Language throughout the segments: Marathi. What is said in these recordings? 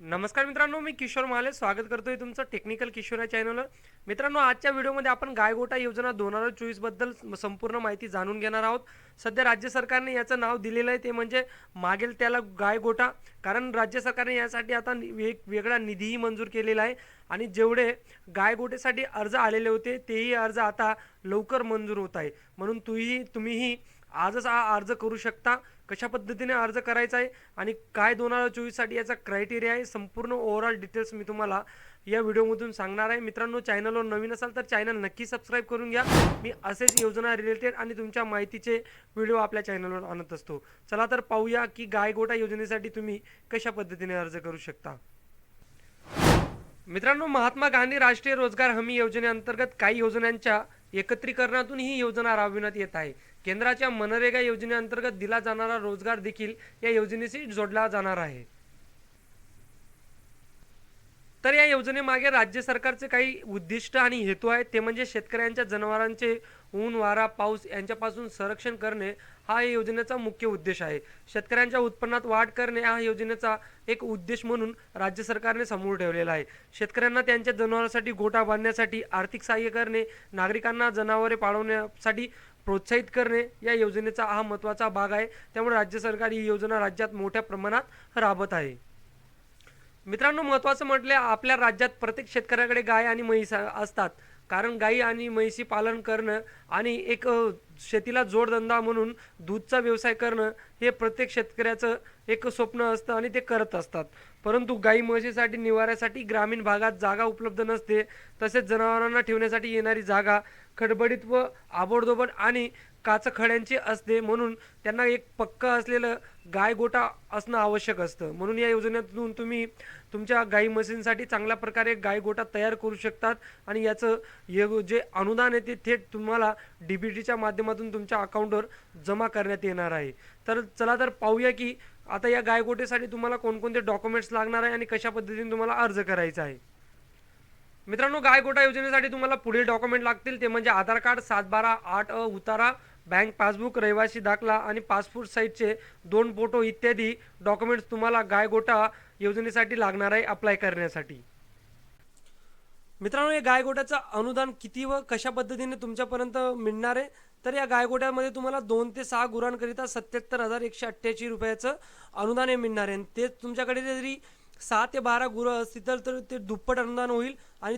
नमस्कार मित्रांनो मी किशोर महाले स्वागत करतोय तुमचं टेक्निकल किशोर या चॅनलवर मित्रांनो आजच्या व्हिडिओमध्ये आपण गायगोटा योजना दोन हजार चोवीसबद्दल संपूर्ण माहिती जाणून घेणार आहोत. सध्या राज्य सरकारने याचं नाव दिलेलं आहे ते म्हणजे मागेल त्याला गायगोटा. कारण राज्य सरकारने यासाठी आता वेग वेगळा निधीही मंजूर केलेला आहे. आणि जेवढे गायगोटेसाठी अर्ज आलेले होते तेही अर्ज आता लवकर मंजूर होत आहे. म्हणून तुम्ही तुम्हीही आजच हा अर्ज करू शकता. कशा पद्धतीने अर्ज करायचा आहे आणि काय दोन हजार चोवीससाठी याचा क्रायटेरिया आहे संपूर्ण ओव्हरऑल डिटेल्स मी तुम्हाला या व्हिडिओमधून सांगणार आहे. मित्रांनो चॅनलवर नवीन असाल तर चॅनल नक्की सबस्क्राईब करून घ्या. मी असेच योजना रिलेटेड आणि तुमच्या माहितीचे व्हिडिओ आपल्या चॅनलवर आणत असतो. चला तर पाहूया की गायगोटा योजनेसाठी तुम्ही कशा पद्धतीने अर्ज करू शकता. मित्रांनो महात्मा गांधी राष्ट्रीय रोजगार हमी योजनेअंतर्गत काही योजनांच्या एकत्रीकरणातून ही योजना राबविण्यात येत आहे. केंद्राच्या मनरेगा योजनेअंतर्गत दिला जाणारा रोजगार देखील या योजनेशी जोडला जाणार आहे. तर या योजनेमागे राज्य सरकारचे काही उद्दिष्ट आणि हेतू आहेत. ते म्हणजे शेतकऱ्यांच्या जनावरांचे ऊन वारा पाऊस यांच्यापासून संरक्षण करणे हा या योजनेचा मुख्य उद्देश आहे. शेतकऱ्यांच्या उत्पन्नात वाढ करणे हा योजनेचा एक उद्देश म्हणून राज्य सरकारने समोर ठेवलेला आहे. शेतकऱ्यांना त्यांच्या जनावरांसाठी गोठा बांधण्यासाठी आर्थिक सहाय्य करणे नागरिकांना जनावरे पाळवण्यासाठी प्रोत्साहित करणे या योजनेचा हा महत्त्वाचा भाग आहे. त्यामुळे राज्य सरकार ही योजना राज्यात मोठ्या प्रमाणात राबत आहे. मित्रांनो महत्त्वाचं म्हटलं आपल्या राज्यात प्रत्येक शेतकऱ्याकडे गाय आणि म्हैस असतात. कारण गाई आणि म्हैशी पालन करणं आणि एक शेतीला जोडधंदा म्हणून दूधचा व्यवसाय करणं हे प्रत्येक शेतकऱ्याचं एक स्वप्न असतं आणि ते करत असतात. परंतु गाई म्हशीसाठी निवाऱ्यासाठी ग्रामीण भागात जागा उपलब्ध नसते. तसेच जनावरांना ठेवण्यासाठी येणारी जागा खडबडीत व आबोडदोबड आणि काचखड्यांचे असते म्हणून त्यांना एक पक्क असलेलं गाय गोटा असणं आवश्यक असतं. म्हणून या योजनेतून तुम्ही तुमच्या गाई म्हशींसाठी चांगल्या प्रकारे गाय गोटा तयार करू शकतात आणि याचं ये जे अनुदान आहे ते थेट तुम्हाला डी बी टीच्या माध्यमातून तुमच्या अकाउंटवर जमा करण्यात येणार आहे. तर चला तर पाहूया की आता या गायगोटेसाठी तुम्हाला कोणकोणते डॉक्युमेंट्स लागणार आहे आणि कशा पद्धतीने तुम्हाला अर्ज करायचा आहे. मित्रांनो गायगोटा योजनेसाठी तुम्हाला पुढील डॉक्युमेंट लागतील ते म्हणजे आधार कार्ड सात बारा आठ अ उतारा बँक पासबुक रहिवासी दाखला आणि पासपोर्ट साईजचे दोन फोटो इत्यादी डॉक्युमेंट्स तुम्हाला गायगोटा योजनेसाठी लागणार आहे अप्लाय करण्यासाठी. मित्रांनो या गायगोट्याचं अनुदान किती व कशा पद्धतीने तुमच्यापर्यंत मिळणार आहे? तर या गायगोट्यामध्ये तुम्हाला दोन ते सहा गुरांकरिता सत्याहत्तर हजार एकशे अठ्ठ्याऐंशी रुपयाचं अनुदान हे मिळणार आहे. आणि तेच तुमच्याकडे जरी सहा ते बारा गुरं असतील तर ते दुप्पट अनुदान होईल आणि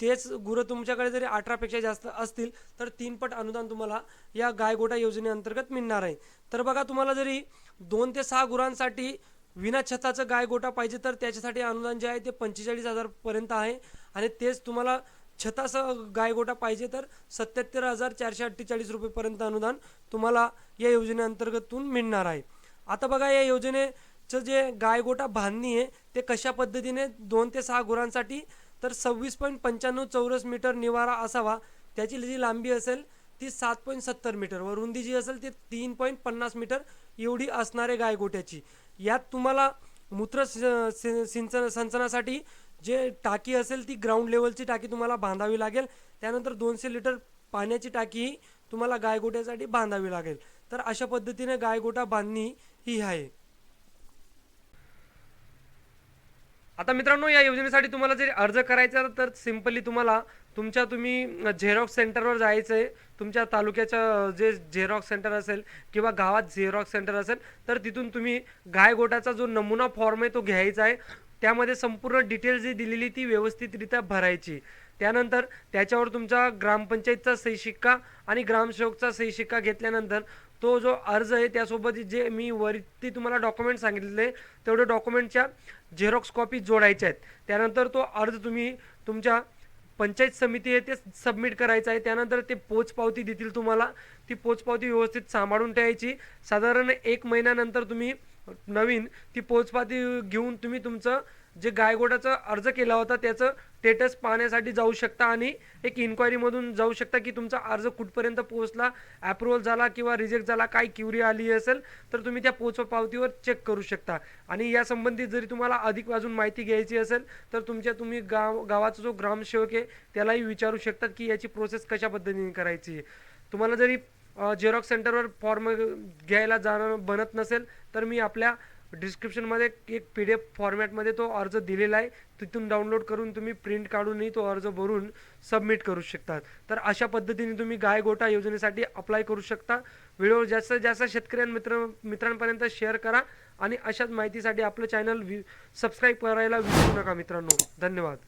तेच गुरं तुमच्याकडे जरी अठरापेक्षा जास्त असतील तर तीनपट अनुदान तुम्हाला या गायगोटा योजनेअंतर्गत मिळणार आहे. तर बघा तुम्हाला जरी दोन ते सहा गुरांसाठी विना छताचं गायगोटा पाहिजे तर त्याच्यासाठी अनुदान जे आहे ते पंचेचाळीस हजारपर्यंत आहे. आणि तेच तुम्हाला छतासह गायगोटा पाहिजे तर सत्याहत्तर हजार चारशे अठ्ठेचाळीस रुपयेपर्यंत अनुदान तुम्हाला या योजनेअंतर्गतून मिळणार आहे. आता बघा या योजनेचं जे गायगोटा बांधणी आहे ते कशा पद्धतीने दोन ते सहा गुरांसाठी तर सव्वीस पॉईंट पंच्याण्णव चौरस मीटर निवारा असावा. त्याची जी लांबी असेल ती सात पॉईंट सत्तर मीटर. व रुंदी जी असेल ती तीन पॉईंट पन्नास मीटर एवढी असणारे गायगोट्याची. यात तुम्हाला मूत्र सि- सिंचन सिंचनासाठी जे टाकी असेल ती ग्राउंड लेवलची टाकी तुम्हाला बांधावी लागेल. त्यानंतर दोनशे लिटर पाण्याची टाकीही तुम्हाला गायगोट्यासाठी बांधावी लागेल. तर अशा पद्धतीने गायगोटा बांधणी ही आहे. आता मित्रांनो या योजनेसाठी तुम्हाला जरी अर्ज करायचा तर सिम्पली तुम्हाला तुमच्या तुम्ही झेरॉक्स सेंटरवर जायचं आहे. तुमच्या तालुक्याच्या जे झेरॉक्स सेंटर असेल किंवा गावात झेरॉक्स सेंटर असेल तर तिथून तुम्ही गायगोटाचा जो नमुना फॉर्म आहे तो घ्यायचा आहे. त्यामध्ये संपूर्ण डिटेल्स जी दिलेली ती व्यवस्थितरित्या भरायची. त्यानंतर त्याच्यावर तुमचा ग्रामपंचायतचा सही शिक्का आणि ग्रामसेवकचा सही शिक्का घेतल्यानंतर तो जो अर्ज आहे त्यासोबत जे मी वरती तुम्हाला डॉक्युमेंट सांगितलेले तेवढे डॉक्युमेंटच्या झेरॉक्स कॉपी जोडायच्या आहेत. त्यानंतर तो अर्ज तुम्ही तुमच्या पंचायत समिती आहे ते सबमिट करायचं आहे. त्यानंतर ते पोचपावती देतील तुम्हाला. ती पोचपावती व्यवस्थित सांभाळून ठेवायची. साधारण एक महिन्यानंतर तुम्ही नवीन ती पोचपाती घेऊन तुम्ही तुमचं जे गायगोटाचा अर्ज केला होता त्याचं स्टेटस पाहण्यासाठी जाऊ शकता आणि एक इन्क्वायरीमधून जाऊ शकता की तुमचा अर्ज कुठपर्यंत पोहोचला अप्रुव्हल झाला किंवा रिजेक्ट झाला काय क्युरी आली असेल तर तुम्ही त्या पोच पावतीवर चेक करू शकता. आणि या संबंधित जरी तुम्हाला अधिक अजून माहिती घ्यायची असेल तर तुमच्या तुम्ही गाव गावाचा जो ग्रामसेवक आहे त्यालाही विचारू शकतात की याची प्रोसेस कशा पद्धतीने करायची आहे. तुम्हाला जरी झेरॉक्स सेंटरवर फॉर्म घ्यायला जाणं बनत नसेल तर मी आपल्या डिस्क्रिप्शनमध्ये एक पी डी एफ फॉर्मॅटमध्ये तो अर्ज दिलेला आहे. तिथून डाउनलोड करून तुम्ही प्रिंट काढूनही तो अर्ज भरून सबमिट करू शकतात. तर अशा पद्धतीने तुम्ही गाय गोटा योजनेसाठी अप्लाय करू शकता. व्हिडिओ जास्तीत जास्त शेतकऱ्यां मित्र मित्रांपर्यंत शेअर करा आणि अशाच माहितीसाठी आपलं चॅनल वि सबस्क्राईब करायला विसरू नका मित्रांनो. धन्यवाद.